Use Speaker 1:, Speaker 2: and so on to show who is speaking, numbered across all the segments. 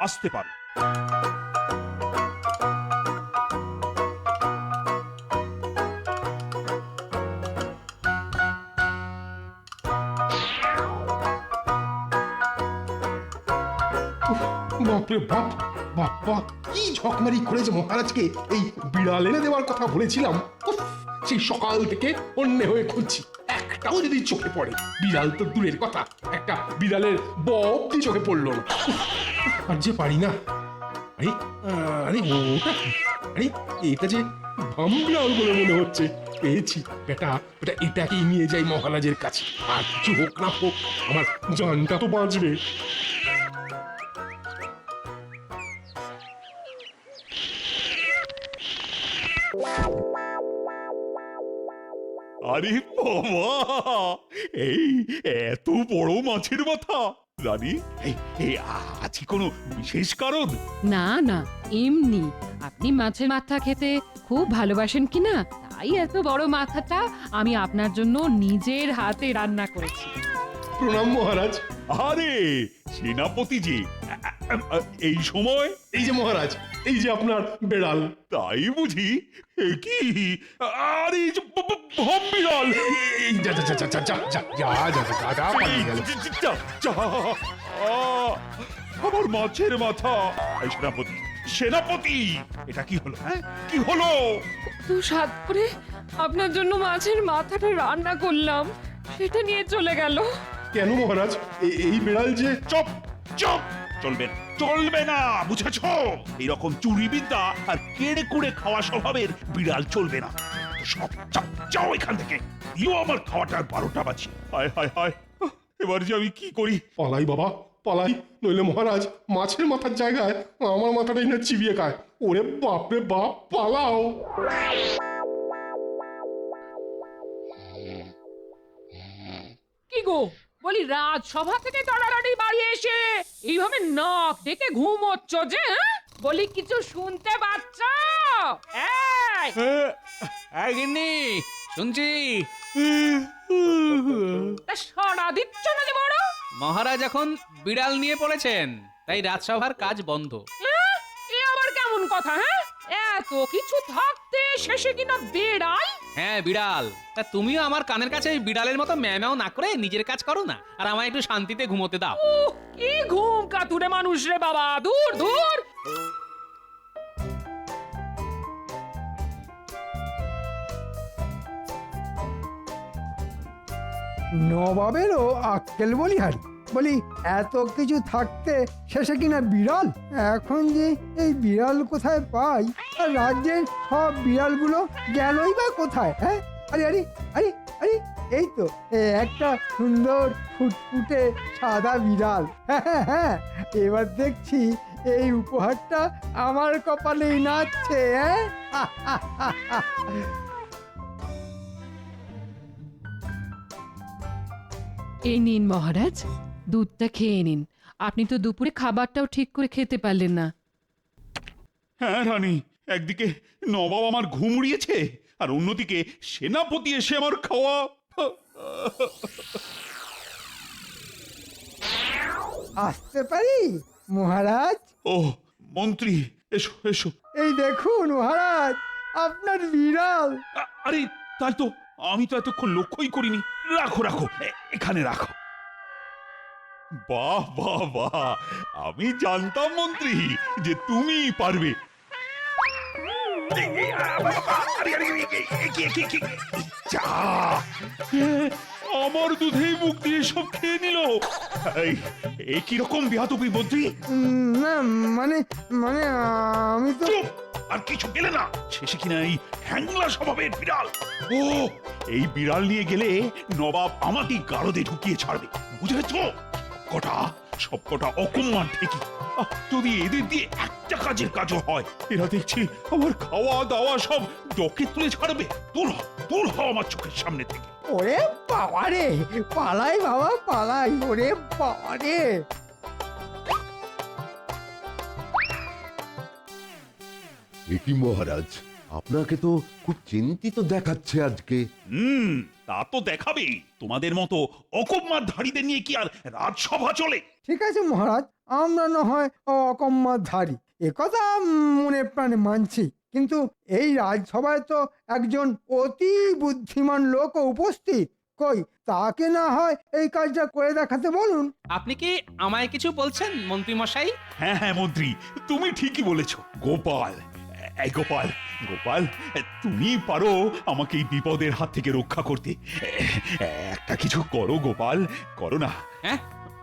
Speaker 1: আসতে পারো।
Speaker 2: বাপরে বাপ বাপ্পা কি ঝকমারি করেছে মহারাজকে? এই বিড়াল এনে দেওয়ার কথা বলেছিলাম। সেই সকাল থেকে অন্য হয়ে খুঁজছি। একটাও যদি চোখে পড়ে, বিড়াল তো দূরের কথা। একটা বিড়ালের বব্দি চোখে পড়ল না। আর যে পারি না। আরে আরে, ওটা আরে, এটা যে ভাম বিড়াল বলে মনে হচ্ছে। পেয়েছি। বেটা বেটা, এটাকেই নিয়ে যাই মহারাজের কাছে। আর কিছু হোক না হোক, আমার জানটা তো বাঁচবে।
Speaker 1: আরে বাবা এই, এত বড় মাছের মাথা। রানী আজ কি কোনো বিশেষ কারণ?
Speaker 3: না না, এমনি। আপনি মাছের মাথা খেতে খুব ভালোবাসেন কি না? তাই এত বড় মাথাটা আমি আপনার জন্য নিজের হাতে রান্না করেছি।
Speaker 2: প্রণাম মহারাজ
Speaker 1: আরে সেনাপতি যে এই সময়
Speaker 2: এই যে মহারাজ এই যে আপনার বেড়াল
Speaker 1: তাই বুঝি কি আরে বিড়াল আমার মাছের মাথা সেনাপতি সেনাপতি এটা কি হলো হ্যাঁ কি হলো
Speaker 3: তো সাত করে আপনার জন্য মাছের মাথাটা রান্না করলাম সেটা নিয়ে চলে গেল
Speaker 2: কেন মহারাজ? এই বিড়াল যে
Speaker 1: চপ চপ! চলবে চলবে না বুঝেছ? এইরকম চুরি বিদ্যা আর কেড়ে কুড়ে খাওয়া স্বভাবের বিড়াল চলবে না। সব যাও যাও এখান থেকে। দিও আমার খাওয়াটার বারোটা বাজি হায় হায় হায়। এবার যে আমি কি করি?
Speaker 2: পালাই বাবা পালাই। নইলে মহারাজ মাছের মাথার জায়গায় আমার মাথাটাই না চিবিয়ে খায়। ওরে বাপরে বাপ পালাও।
Speaker 3: কি গো? বলি রাজসভা থেকে তাড়াতাড়ি বাড়ি এসে এইভাবে নাক ডেকে ঘুমোচ্ছ যে হ্যাঁ? বলি কিছু শুনতে পাচ্ছ? এই!
Speaker 4: এই গিন্নি শুনছি।
Speaker 3: তা সাড়া দিচ্ছ না যে বড়?
Speaker 4: মহারাজ এখন বিড়াল নিয়ে পড়েছেন তাই রাজসভার কাজ বন্ধ।
Speaker 3: হ্যাঁ? এ আবার কেমন কথা হ্যাঁ? এত কিছু থাকতে শেষে কিনা বেড়াই
Speaker 4: হ্যাঁ বিড়াল। তা তুমিও আমার কানের কাছে এই বিড়ালের মতো ম্যাও না করে নিজের কাজ করো না আর আমায় একটু শান্তিতে ঘুমোতে দাও।
Speaker 3: উহ, কি ঘুম কাতুরে মানুষ রে বাবা। দূর দূর।
Speaker 5: নবাবেরও আক্কেল বলিহারি। বলি, এত কিছু থাকতে শেষে কিনা বিড়াল? এখন যে এই বিড়াল কোথায় পাই? আর রাজ্যের সব বিড়ালগুলো গেলই বা কোথায় হ্যাঁ? আরে আরে আরে আরে, এই তো একটা সুন্দর ফুটফুটে সাদা বিড়াল হ্যাঁ হ্যাঁ হ্যাঁ এবার দেখছি এই উপহারটা আমার কপালেই নাচছে হ্যাঁ?
Speaker 3: এই নিন মহারাজ। দুধটা খেয়ে নিন। আপনি তো দুপুরে খাবারটাও ঠিক করে খেতে পারলেন না।
Speaker 1: হ্যাঁ রানী একদিকে নবাব আমার ঘুম উড়িয়েছে আর অন্যদিকে সেনাপতি এসে আমার খাওয়া
Speaker 5: আসতে পারি মহারাজ?
Speaker 1: ও মন্ত্রী এসো এসো।
Speaker 5: এই দেখুন মহারাজ আপনার বিড়াল।
Speaker 1: আরে তাই তো আমি তো এতক্ষণ লক্ষ্যই করিনি। রাখো রাখো এখানে রাখো। বাহ বাহ বাহ। আমি জানতাম মন্ত্রী যে তুমি পারবে। যা। আমার দুধেই মুখ দিয়ে সব খেয়ে নিল। এই, কি রকম বিহাতুপি মন্ত্রী?
Speaker 5: না মানে মানে আমি তো
Speaker 1: আর কিছু গেলে না। শেষে কিনা এই হ্যাংলা স্বভাবের বিড়াল। ও এই বিড়াল নিয়ে গেলে নবাব আমাকে গারদে ঢুকিয়ে ছাড়বে। বুঝেছ? কটা সব কটা অকম্মান ঠিকই। আহ, যদি এদের দিয়ে একটা কাজের কাজও হয় এরা দেখছি আমার খাওয়া দাওয়া সব ডকে তুলে ছাড়বে। দূর হ, দূর হ আমার চোখের সামনে থেকে।
Speaker 5: ওরে বাবা রে পালাই বাবা পালাই ওরে বাবা রে।
Speaker 6: মহারাজ? আপনাকে তো খুব চিন্তিত দেখাচ্ছে আজকে।
Speaker 1: হুম তা তো দেখাবেই। তোমাদের মতো অকম্মার ধারীদের নিয়ে কি আর রাজসভা চলে?
Speaker 5: ঠিক আছে মহারাজ আমরা না হয় অকম্মার ধারী একথা মনে প্রাণে মানছি কিন্তু এই রাজসভায় তো একজন অতি বুদ্ধিমান লোক উপস্থিত। কই তাকে না হয় এই কাজটা করে দেখাতে বলুন।
Speaker 4: আপনি কি আমায় কিছু বলছেন মন্ত্রী মশাই
Speaker 1: হ্যাঁ হ্যাঁ মন্ত্রী তুমি ঠিকই বলেছ। গোপাল এই গোপাল গোপাল তুমি পারো আমাকে এই বিপদের হাত থেকে রক্ষা করতে। একটা কিছু করো গোপাল করো না।
Speaker 4: হ্যাঁ?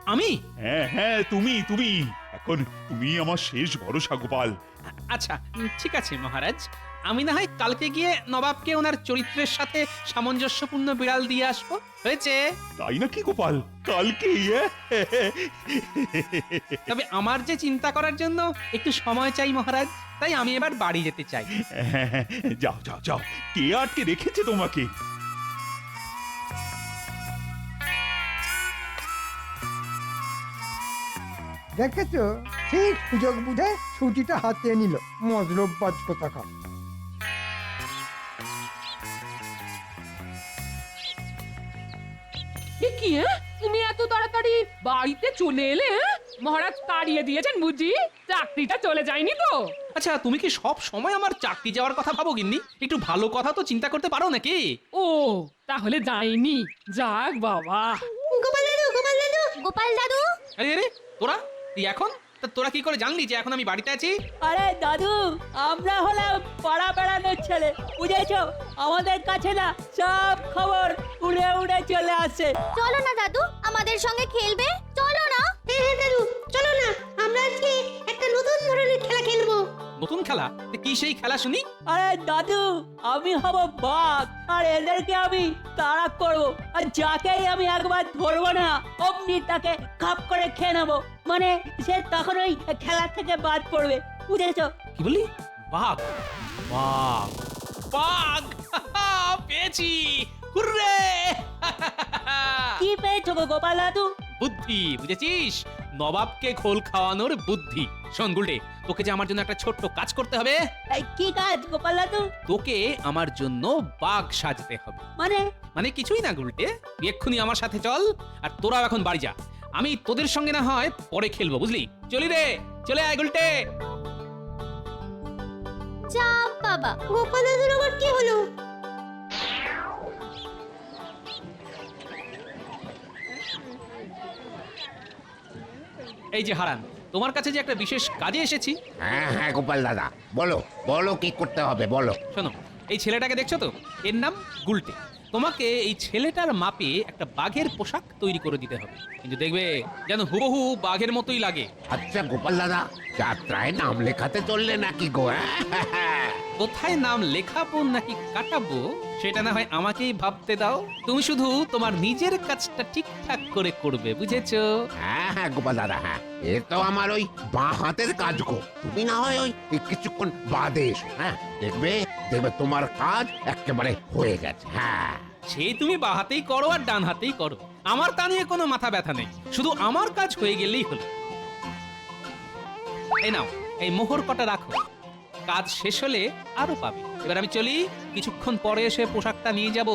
Speaker 4: আমি?
Speaker 1: হ্যাঁ হ্যাঁ তুমি তুমি। এখন তুমি আমার শেষ ভরসা গোপাল।
Speaker 4: আচ্ছা ঠিক আছে মহারাজ। আমি না হয় কালকে গিয়ে নবাবকে ওনার চরিত্রের সাথে সামঞ্জস্যপূর্ণ বিড়াল দিয়ে আসব। হয়েছে?
Speaker 1: তাই নাকি গোপাল? কালকে
Speaker 4: তবে আমার যে চিন্তা করার জন্য একটু সময় চাই মহারাজ তাই আমি এবার বাড়ি যেতে চাই।
Speaker 1: যাও যাও যাও। কে আটকে রেখেছে তোমাকে?
Speaker 5: দেখেছ? ঠিক সুযোগ বুঝে ছুটিটা হাতে নিল। মজলব বাজ কোথাকা
Speaker 3: কি হ্যাঁ? তুমি এত তাড়াতাড়ি বাড়িতে চলে এলে? মহারাজ তাড়িয়ে দিয়েছেন বুঝি? চাকরিটা চলে যায়নি তো?
Speaker 4: আচ্ছা তুমি কি সব সময় আমার চাকরি যাওয়ার কথা ভাবো গিন্নি? একটু ভালো কথা তো চিন্তা করতে পারো নাকি?
Speaker 3: ও তাহলে যায়নি যাক বাবা।
Speaker 7: গোপাল দাদু গোপাল দাদু। গোপাল দাদু
Speaker 4: আরে আরে তোরা? তুই এখন? তা তোরা কি করে জানলি যে এখন আমি বাড়িতে আছি?
Speaker 8: আরে দাদু আমরা হলাম পাড়া বেড়ানোর ছেলে বুঝেছ? আমাদের কাছে না সব খবর উড়ে উড়ে চলে আসে।
Speaker 7: চলো না দাদু আমাদের সঙ্গে খেলবে? চলো না। হ্যাঁ হ্যাঁ দাদু চলো না। আমরা আজকে একটা নতুন ধরনের খেলা খেলব।
Speaker 4: নতুন খেলা? তা কি সেই খেলা শুনি?
Speaker 8: আরে দাদু আমি হব বাঘ আর এদেরকে আমি তাড়া করব আর যাকেই আমি একবার ধরবো না অমনি তাকে খাপ করে খেয়ে নেব। মানে সে তখন ওই খেলা থেকে বাদ পড়বে বুঝেছ?
Speaker 4: কি বললি? বাঘ? বাঘ। বাঘ! পেয়েছি। হুররে!
Speaker 8: কি পেয়েছ গো গোপাল দাদু?
Speaker 4: বুদ্ধি বুঝেছিস? নবাবকে খোল খাওয়ানোর বুদ্ধি। শোন গুলটে তোকে যে আমার জন্য একটা ছোট্ট কাজ করতে হবে
Speaker 8: এই কি কাজ গোপাল দাদু?
Speaker 4: তোকে আমার জন্য বাঘ সাজতে হবে।
Speaker 8: মানে?
Speaker 4: মানে কিছুই না গুলটে তুই এক্ষুনি আমার সাথে চল আর তোরাও এখন বাড়ি যা। আমি তোদের সঙ্গে না হয় পরে খেলব বুঝলি? চলি রে চলে আয় গুলটে।
Speaker 7: বাবা গোপাল দাদুর আবার কি হলো?
Speaker 4: এই যে হারান তোমার কাছে যে একটা বিশেষ কাজে এসেছি।
Speaker 9: হ্যাঁ হ্যাঁ গোপাল দাদা বলো বলো কি করতে হবে বলো।
Speaker 4: শোনো এই ছেলেটাকে দেখছ তো? এর নাম গুলটে। তোমাকে এই ছেলেটার মাপে একটা বাঘের পোশাক তৈরি করে দিতে হবে। কিন্তু দেখবে যেন হুবহু বাঘের মতোই লাগে।
Speaker 9: আচ্ছা গোপাল দাদা যাত্রায় নাম লেখাতে চললে নাকি গো হ্যাঁ?
Speaker 4: কোথায় নাম লেখাবো নাকি কাটাবো সেটা না হয় আমাকেই ভাবতে দাও। তুমি শুধু তোমার নিজের কাজটা ঠিকঠাক করে করবে বুঝেছ?
Speaker 9: হ্যাঁ হ্যাঁ গোপাল দাদা হ্যাঁ। এ তো আমার ওই বাঁ হাতের কাজ গো। তুমি না হয় ওই কিছুক্ষণ বাদে এসো হ্যাঁ। দেখবে দেখবে তোমার কাজ একেবারে হয়ে গেছে হ্যাঁ।
Speaker 4: সে তুমি বা হাতেই করো আর ডান হাতেই করো। আমার তা নিয়ে কোনো মাথা ব্যথা নেই শুধু আমার কাজ হয়ে গেলেই হলো। এই নাও এই মোহর কটা রাখো। কাজ শেষ হলে আরও পাবে। এবার আমি চলি কিছুক্ষণ পরে এসে পোশাকটা নিয়ে যাব।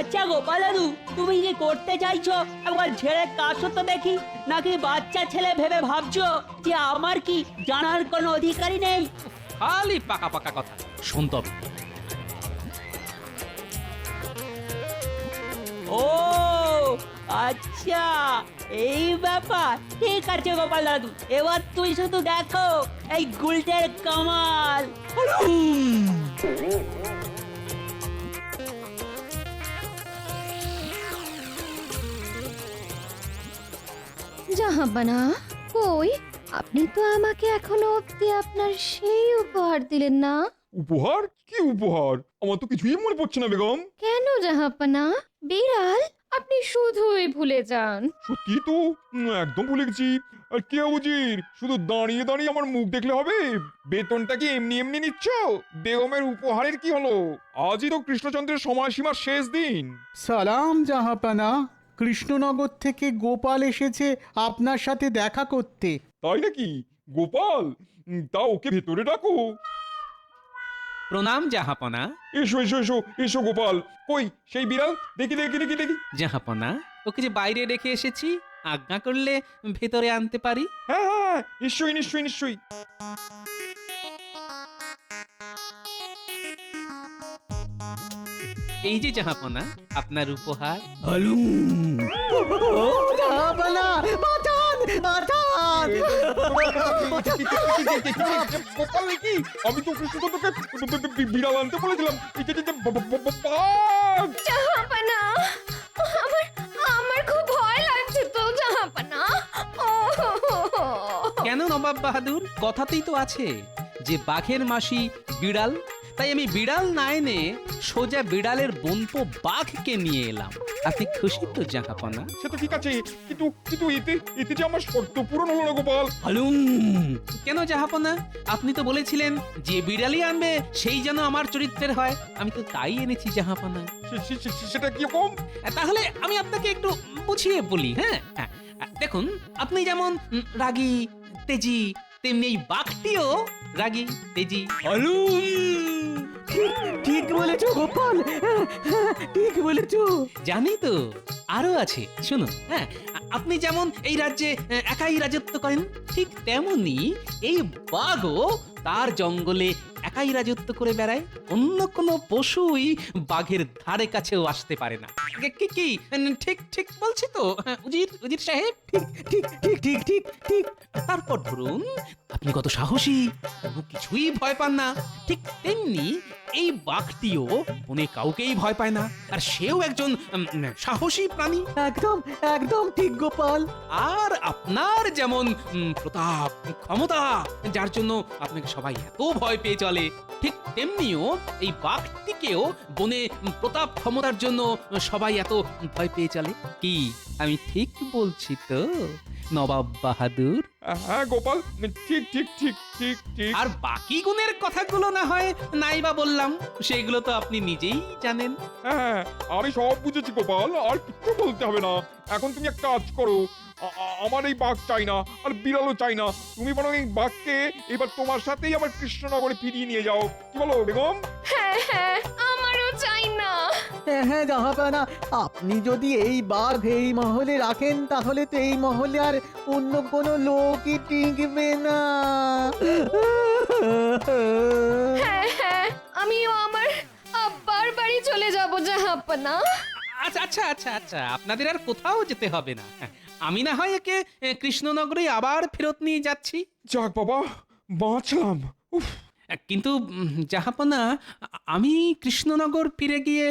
Speaker 8: আচ্ছা গোপাল দাদু তুমি যে করতে চাইছো? একবার ছেড়ে কাছো তো দেখি নাকি বাচ্চা ছেলে ভেবে ভাবছ যে আমার কি জানার কোনো অধিকারই নেই?
Speaker 4: খালি পাকা পাকা কথা শুনতে হবে
Speaker 8: ও আচ্ছা এই ব্যাপার। ঠিক আছে গোপাল দাদু। এবার তুই শুধু দেখো এই গুলটের কামাল।
Speaker 7: জাহাবানা কই আপনি তো আমাকে এখনও অব্দি আপনার সেই উপহার দিলেন না।
Speaker 10: উপহার? কি উপহার? আমার তো কিছুই মনে পড়ছে না বেগম।
Speaker 7: কেন জাহাপানা বিড়াল? আপনি শুধুই ভুলে যান।
Speaker 10: সত্যি তো? উম, একদম ভুলে গেছি। আর কে উজির শুধু দাঁড়িয়ে দাঁড়িয়ে আমার মুখ দেখলে হবে? বেতনটা কি এমনি এমনি নিচ্ছ? বেগমের উপহারের কি হলো? আজই তো কৃষ্ণচন্দ্রের সময়সীমার শেষ দিন।
Speaker 11: সালাম জাহাপানা। কৃষ্ণনগর থেকে গোপাল এসেছে আপনার সাথে দেখা করতে।
Speaker 10: তাই নাকি? গোপাল? উম, তা ওকে ভেতরে ডাকো।
Speaker 4: প্রণাম জাহাপনা।
Speaker 10: এসো এসো এসো এসো গোপাল। কই সেই বিড়াল? দেখি দেখি দেখি দেখি।
Speaker 4: জাহাপনা ওকে যে বাইরে রেখে এসেছি আজ্ঞা করলে ভেতরে আনতে পারি?
Speaker 10: হ্যাঁ হ্যাঁ হ্যাঁ, নিশ্চয়ই নিশ্চয়ই নিশ্চয়ই।
Speaker 4: এই যে জাহাপনা আপনার উপহার।
Speaker 10: গোপাল নাকি আমি তো কৃষ্ণচন্দ্রকে বি- বিড়াল আনতে বলেছিলাম। এই যে- যে- যে ব- ব- ব- বাঘ!
Speaker 7: জাহাপানা আমার আমার খুব ভয় লাগছে তো জাহাপানা।
Speaker 4: কেন নবাব বাহাদুর? কথাতেই তো আছে যে বাঘের মাসি বিড়াল তাই আমি বিড়াল না এনে সোজা বিড়ালের বনপো বাঘকে নিয়ে এলাম। আপনি খুশি তো জাহাপনা
Speaker 10: সে তো ঠিক আছে কিন্তু কিন্তু এতে এতে যে আমার শর্ত পূরণ হলো না গোপাল।
Speaker 4: হালুম! কেন জাহাপনা আপনি তো বলেছিলেন যে বিড়ালই আনবে সেই যেন আমার চরিত্রের হয়। আমি তো তাই এনেছি জাহাপনা
Speaker 10: সেটা কি রকম
Speaker 4: তাহলে আমি আপনাকে একটু বুঝিয়ে বলি হ্যাঁ? দেখুন আপনি যেমন রাগী তেজি তেমনি এই বাঘটিও রাগী তেজি।
Speaker 8: ঠিক বলেছ গোপাল। ঠিক বলেছ।
Speaker 4: জানি তো আরও আছে শুনুন হ্যাঁ আপনি যেমন এই রাজ্যে একাই রাজত্ব করেন ঠিক তেমনি এই বাঘও তার জঙ্গলে একাই রাজত্ব করে বেড়ায় অন্য কোনো পশুই বাঘের ধারে কাছেও আসতে পারে না। কি- কি ঠিক ঠিক বলছি তো উজির উজির সাহেব?
Speaker 8: ঠিক ঠিক ঠিক ঠিক ঠিক
Speaker 4: তারপর ধরুন আপনি কত সাহসী কোনো কিছুই ভয় পান না ঠিক তেমনি এই বাঘটিও বনে কাউকেই ভয় পায় না আর সেও একজন উম, সাহসী প্রাণী।
Speaker 8: একদম একদম ঠিক গোপাল।
Speaker 4: আর আপনার যেমন উম, প্রতাপ ক্ষমতা যার জন্য আপনাকে সবাই এত ভয় পেয়ে চলে ঠিক তেমনিও এই বাঘটিকেও বনে উম, প্রতাপ ক্ষমতার জন্য সবাই এত ভয় পেয়ে চলে। কি? আমি ঠিক বলছি তো? নবাব বাহাদুর?
Speaker 10: হ্যাঁ গোপাল। ঠিক ঠিক ঠিক ঠিক ঠিক।
Speaker 4: আর বাকি গুণের কথাগুলো না হয় নাই বা বললাম সেগুলো তো আপনি নিজেই জানেন।
Speaker 10: হ্যাঁ আমি সব বুঝেছি গোপাল। আর কিচ্ছু বলতে হবে না। এখন তুমি এক কাজ করো। আমার এই বাঘ চাই না আর বিড়ালও চাই না। তুমি বরং এই বাঘকে এবার তোমার সাথেই আমার কৃষ্ণনগরে ফিরিয়ে নিয়ে যাও। কি বলো বেগম?
Speaker 7: হ্যাঁ হ্যাঁ আমারও চাই না
Speaker 8: হ্যাঁ হ্যাঁ জাহাপানা। আপনি যদি এই বাঘ এই মহলে রাখেন তাহলে তো এই মহলে আর অন্য কোনো লোকই টিকবে না।
Speaker 7: হ্যাঁ হ্যাঁ আমিও আমার আব্বার বাড়ি চলে যাব জাহাপানা।
Speaker 4: আচ্ছা আচ্ছা আচ্ছা আচ্ছা আপনাদের আর কোথাও যেতে হবে না। আমি না হয় একে কৃষ্ণনগরে আবার ফেরত নিয়ে যাচ্ছি।
Speaker 10: যাক বাবা বাঁচলাম। উফ।
Speaker 4: কিন্তু জাহাপনা আমি কৃষ্ণনগর ফিরে গিয়ে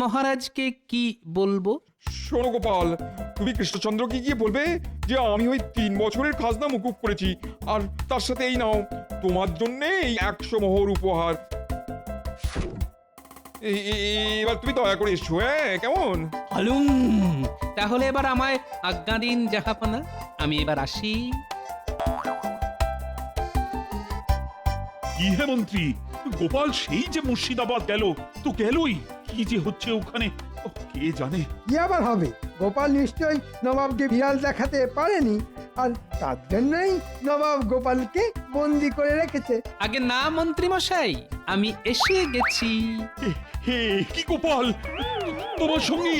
Speaker 4: মহারাজকে কি বলব?
Speaker 10: শোনো গোপাল তুমি কৃষ্ণচন্দ্রকে গিয়ে বলবে যে আমি ওই তিন বছরের খাজনা মুকুব করেছি আর তার সাথে এই নাও তোমার জন্য এই একশো মোহর উপহার। এবার তুমি দয়া করে এসো হ্যাঁ কেমন?
Speaker 4: হালুম তাহলে এবার আমায় আজ্ঞা দিন জাহাপনা। আমি এবার আসি।
Speaker 1: কি হে মন্ত্রী গোপাল সেই যে মুর্শিদাবাদ গেল তো গেলই। কি যে হচ্ছে ওখানে? কে জানে?
Speaker 5: কি আবার হবে? গোপাল নিশ্চয়ই নবাবকে বিড়াল দেখাতে পারেনি। আর তার জন্যই নবাব গোপালকে বন্দি করে রেখেছে।
Speaker 4: আগে না মন্ত্রী মশাই আমি এসে গেছি।
Speaker 1: হে কি গোপাল? তোমার সঙ্গে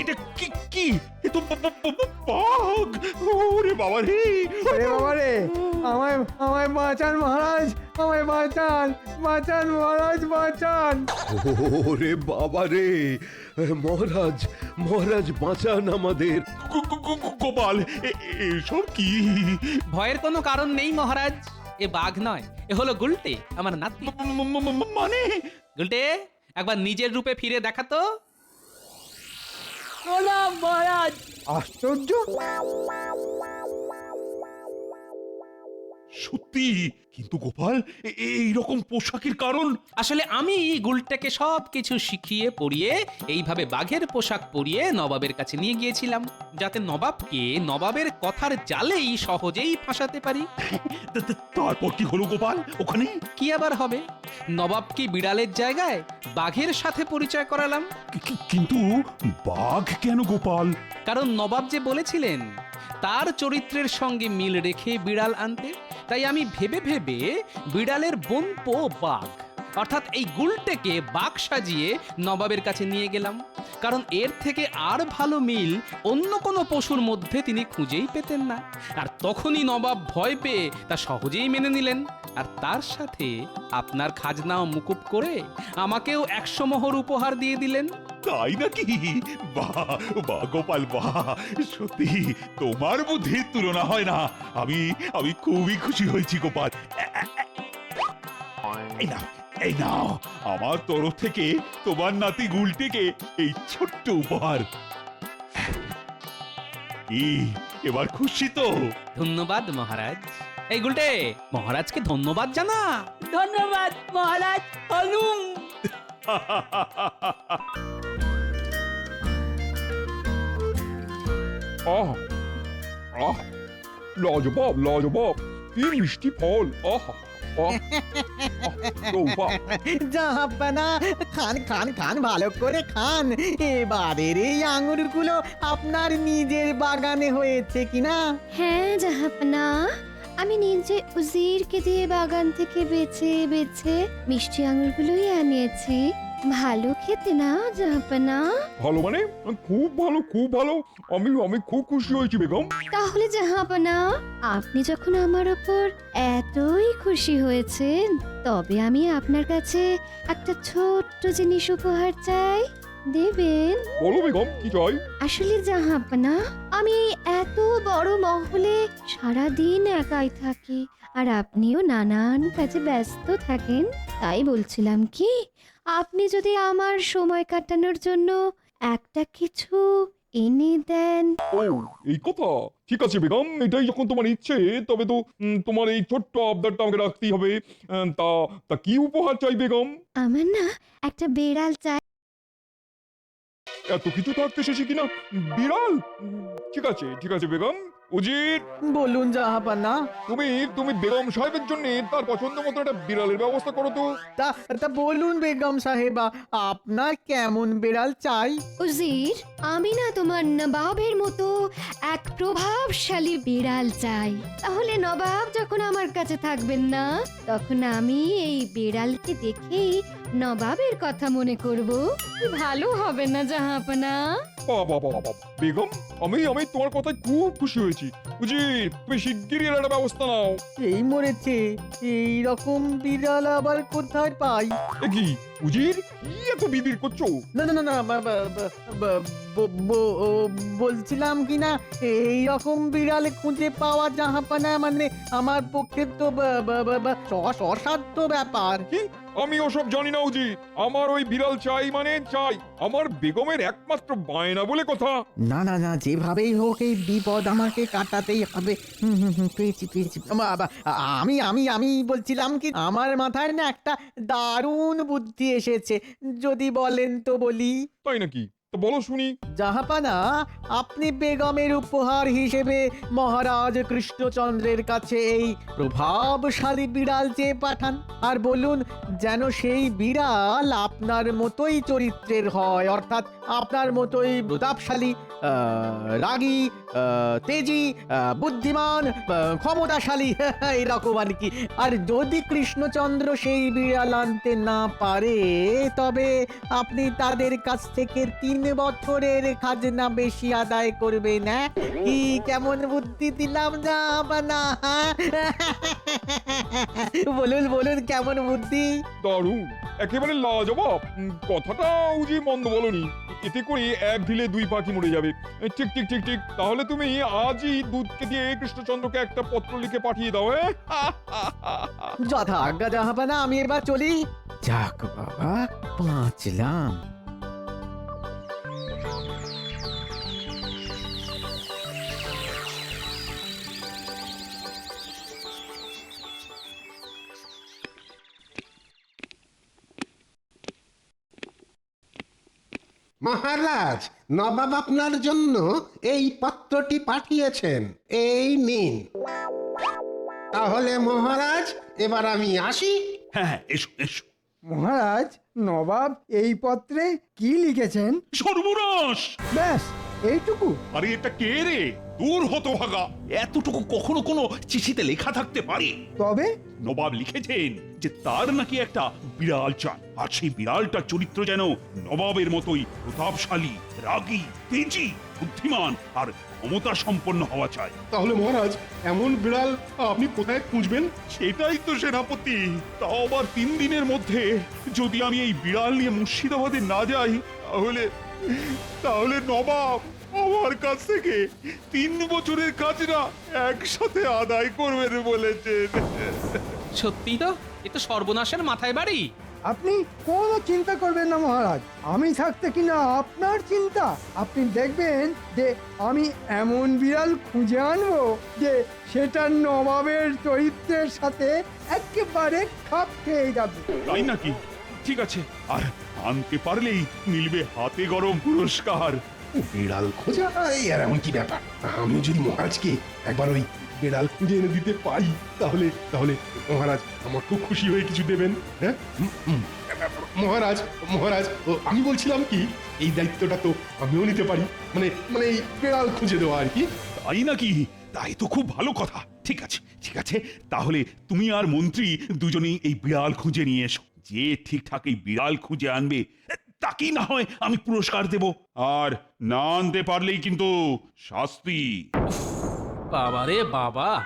Speaker 1: এটা কি কি? এ তো বা- বা- বা- বা- বাঘ। ওরে বাবা রে।
Speaker 5: ওরে বাবা রে। আমায় আমায় বাঁচান মহারাজ আমায় বাঁচান বাঁচান মহারাজ বাঁচান।
Speaker 6: ওরে বাবা রে। মহারাজ মহারাজ বাঁচান আমাদের।
Speaker 1: গো- গো- গো- গো- গোপাল এ- এ- এসব কি?
Speaker 4: ভয়ের কোনো কারণ নেই মহারাজ। এ বাঘ নয় এ হলো গুলটে আমার নাতি।
Speaker 1: ম- ম- ম- ম- মানে?
Speaker 4: গুলটে একবার নিজের রূপে ফিরে দেখাতো
Speaker 8: প্রণাম মহারাজ।
Speaker 5: আশ্চর্য।
Speaker 1: সত্যি কিন্তু গোপাল এই রকম পোশাকের কারণ?
Speaker 4: আসলে আমি গুলটাকে সব কিছু শিখিয়ে পড়িয়ে এইভাবে বাঘের পোশাক পরিয়ে নবাবের কাছে নিয়ে গিয়েছিলাম। যাতে নবাবকে নবাবের কথার জালেই সহজেই ফাঁসাতে পারি।
Speaker 1: তারপর কি হলো গোপাল? ওখানে?
Speaker 4: কি আবার হবে? নবাবকে বিড়ালের জায়গায় বাঘের সাথে পরিচয় করালাম।
Speaker 1: কিন্তু বাঘ কেন গোপাল?
Speaker 4: কারণ নবাব যে বলেছিলেন তার চরিত্রের সঙ্গে মিল রেখে বিড়াল আনতে। তাই আমি ভেবে ভেবে বিড়ালের বনপো বাঘ, অর্থাৎ এই গুলটেকে বাঘ সাজিয়ে নবাবের কাছে নিয়ে গেলাম। কারণ এর থেকে আর ভালো মিল অন্য কোনো পশুর মধ্যে তিনি খুঁজেই পেতেন না। আর তখনই নবাব ভয় পেয়ে তা সহজেই মেনে নিলেন। আর তার সাথে আপনার খাজনাও মুকুব করে আমাকেও একশো মোহর উপহার দিয়ে দিলেন।
Speaker 1: তাই নাকি? বাহ বাহ গোপাল বাহ। সত্যি তোমার বুদ্ধির তুলনা হয় না। আমি আমি খুবই খুশি হয়েছি গোপাল। এই নাও আমার তরফ থেকে তোমার নাতি গুলটিকে এই ছোট্ট উপহার। এবার খুশি তো।
Speaker 4: ধন্যবাদ মহারাজ। এই গুলটে মহারাজকে ধন্যবাদ জানা।
Speaker 8: ধন্যবাদ মহারাজ হলুম
Speaker 10: আহ আহ লাজবাব লাজবাব কি মিষ্টি ফল আহ
Speaker 11: জাহাপানা খান খান খান ভালো করে খান। এবারের এই আঙুরগুলো আপনার নিজের বাগানে হয়েছে কিনা?
Speaker 7: হ্যাঁ জাহাপনা আমি নিজে উজিরকে দিয়ে বাগান থেকে বেছে বেছে মিষ্টি আঙুরগুলোই আনিয়েছি। ভালো খেতে না জাহাপানা?
Speaker 10: ভালো মানে? খুব ভালো খুব ভালো। আমি আমি খুব খুশি হয়েছি বেগম।
Speaker 7: তাহলে জাহাপানা আপনি যখন আমার ওপর এতই খুশি হয়েছেন তবে আমি আপনার কাছে একটা ছোট্ট জিনিস উপহার চাই। দেবেন?
Speaker 10: বলো বেগম কি চাই?
Speaker 7: আসলে জাহাপনা আমি এত বড় মহলে সারা দিন একাই থাকি আর আপনিও নানান কাজে ব্যস্ত থাকেন তাই বলছিলাম কি আপনি যদি আমার সময় কাটানোর জন্য একটা কিছু এনে দেন।
Speaker 10: ও এই কথা? ঠিক আছে বেগম এটাই যখন তোমার ইচ্ছে তবে তো উম, তোমার এই ছোট্ট আবদারটা আমাকে রাখতেই হবে। আহ, তা তা কি উপহার চাই বেগম?
Speaker 7: আমার না একটা বেড়াল চাই।
Speaker 10: এত কিছু থাকতে শেষে কিনা বিড়াল? ঠিক আছে ঠিক আছে বেগম। উজির।
Speaker 11: বলুন জাহাপানা।
Speaker 10: তুমি তুমি বেগম সাহেবের জন্য তার পছন্দ মতো একটা বিড়ালের ব্যবস্থা করো তো।
Speaker 11: তা তা বলুন বেগম সাহেবা আপনার কেমন বেড়াল চাই?
Speaker 7: উজির আমি না তোমার নবাবের মতো এক প্রভাবশালী বিড়াল চাই। তাহলে নবাব যখন আমার কাছে থাকবেন না তখন আমি এই বিড়ালকে দেখেই নবাবের কথা মনে করব ভালো হবে না জাহাপনা
Speaker 10: বাবা বাবা বাবা বেগম আমি আমি তোমার কথায় খুব খুশি হয়েছি উজির তুমি শিগগিরই এর একটা ব্যবস্থা নাও
Speaker 11: এই মরেছে এই রকম বিড়াল আবার কোথায় পাই
Speaker 10: এ কি উজির কি এত বিবির করছ
Speaker 11: না না না না বা- বা- বা- বা- ব- ব- ও, বলছিলাম কি না এই রকম বিড়াল খুঁজে পাওয়া জাহাপানা মানে আমার পক্ষে তো বা- বা- বা- বা অস- অসাধ্য ব্যাপার
Speaker 10: কি আমি ওসব জানি না উজি। আমার ওই বিড়াল চাই মানে চাই। আমার বেগমের একমাত্র বায়না বলে কথা।
Speaker 11: না না না যেভাবেই হোক এই বিপদ আমাকে কাটাতেই হবে। হুম, হুম, হুম, পেয়েছি পেয়েছি। আমা- আবা- আমি আমি আমি বলছিলাম কি আমার মাথায় না একটা দারুণ বুদ্ধি এসেছে। যদি বলেন তো বলি।
Speaker 10: তাই নাকি? তো বলো শুনি।
Speaker 11: জাহাপানা, আপনি বেগমের উপহার হিসেবে মহারাজ কৃষ্ণচন্দ্রের কাছে এই প্রভাবশালী বিড়াল চেয়ে পাঠান। আর বলুন, যেন সেই বিড়াল আপনার মতোই চরিত্রের হয়, অর্থাৎ আপনার মতোই প্রতাপশালী রাগী তেজি বুদ্ধিমান ক্ষমতাশালী, এরকম আর কি। আর যদি কৃষ্ণচন্দ্র সেই বিড়াল আনতে না পারে, তবে আপনি তাদের কাছ থেকে তিন বছরের খাজনা বেশি আদায় করবে না। কি কেমন বুদ্ধি দিলাম না বানা বলুন বলুন কেমন বুদ্ধি?
Speaker 10: দারুণ একেবারে লাজবাব। উম, কথাটা উজির মন্দ বলনি। এতে করে এক ঢিলে দুই পাখি মরে যাবে। ঠিক ঠিক ঠিক ঠিক। তাহলে তুমি আজই দুধকে দিয়ে কৃষ্ণচন্দ্রকে একটা পত্র লিখে পাঠিয়ে দাও হ্যাঁ?
Speaker 11: যথা আজ্ঞা জাহাপানা আমি এবার চলি। যাক বাবা বাঁচলাম।
Speaker 9: মহারাজ, নবাব আপনার জন্য এই পত্রটি পাঠিয়েছেন। এই নিন। তাহলে মহারাজ, এবার আমি আসি।
Speaker 1: হ্যাঁ হ্যাঁ এসো এসো।
Speaker 5: মহারাজ নবাব এই পত্রে কি লিখেছেন?
Speaker 1: সর্বনাশ!
Speaker 5: ব্যাস এইটুকু।
Speaker 1: আরে এটা কে রে? দূর হতো ভাগা। এতটুকু কখনো কোনো চিঠিতে লেখা থাকতে পারে।
Speaker 5: তবে?
Speaker 1: নবাব লিখেছেন যে তার নাকি একটা বিড়াল চান আর সেই বিড়ালটার চরিত্র যেন নবাবের মতোই প্রতাপশালী রাগী তেজি বুদ্ধিমান আর ক্ষমতা সম্পন্ন হওয়া চাই।
Speaker 2: তাহলে মহারাজ এমন বিড়াল আপনি কোথায় খুঁজবেন?
Speaker 1: সেটাই তো সেনাপতি। তাও আবার তিন দিনের মধ্যে যদি আমি এই বিড়াল নিয়ে মুর্শিদাবাদে না যাই তাহলে তাহলে নবাব আমার কাছ থেকে তিন বছরের কাজটা একসাথে আদায় করবেন বলেছেন।
Speaker 4: সত্যি তো? এ তো সর্বনাশের মাথায় বাড়ি।
Speaker 5: আপনি কোনো চিন্তা করবেন না মহারাজ। আমি থাকতে কিনা আপনার চিন্তা? আপনি দেখবেন যে আমি এমন বিড়াল খুঁজে আনব যে সেটা নবাবের চরিত্রের সাথে একেবারে খাপ খেয়ে যাবে।
Speaker 1: তাই নাকি? ঠিক আছে। আর আনতে পারলেই মিলবে হাতে গরম পুরস্কার।
Speaker 2: বিড়াল খোঁজা আর এমন কি ব্যাপার? আমি যদি মহারাজকে একবার ওই বিড়াল খুঁজে এনে দিতে তাহলে তাহলে মহারাজ আমার খুব খুশি হয়ে কিছু দেবেন হ্যাঁ। মহারাজ মহারাজ আমি বলছিলাম কি, এই দায়িত্বটা তো আমিও নিতে পারি মানে মানে এই বিড়াল খুঁজে দেওয়া আর কি।
Speaker 1: তাই নাকি? তাই তো খুব ভালো কথা। ঠিক আছে ঠিক আছে, তাহলে তুমি আর মন্ত্রী দুজনেই এই বিড়াল খুঁজে নিয়ে এসো। যে ঠিকঠাক এই বিড়াল খুঁজে আনবে তাকেই না হয় আমি পুরস্কার দেব। আর না আনতে পারলেই কিন্তু শাস্তি।
Speaker 4: বাবা রে বাবা।